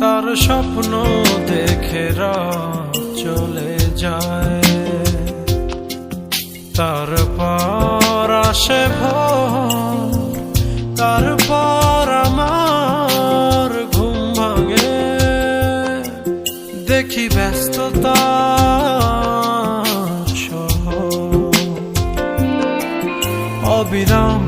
তার স্বপ্ন দেখে চলে যায়। তার পর আসে তার পর আমার ঘুম ভাঙে। দেখি ব্যস্ততা অবিরাম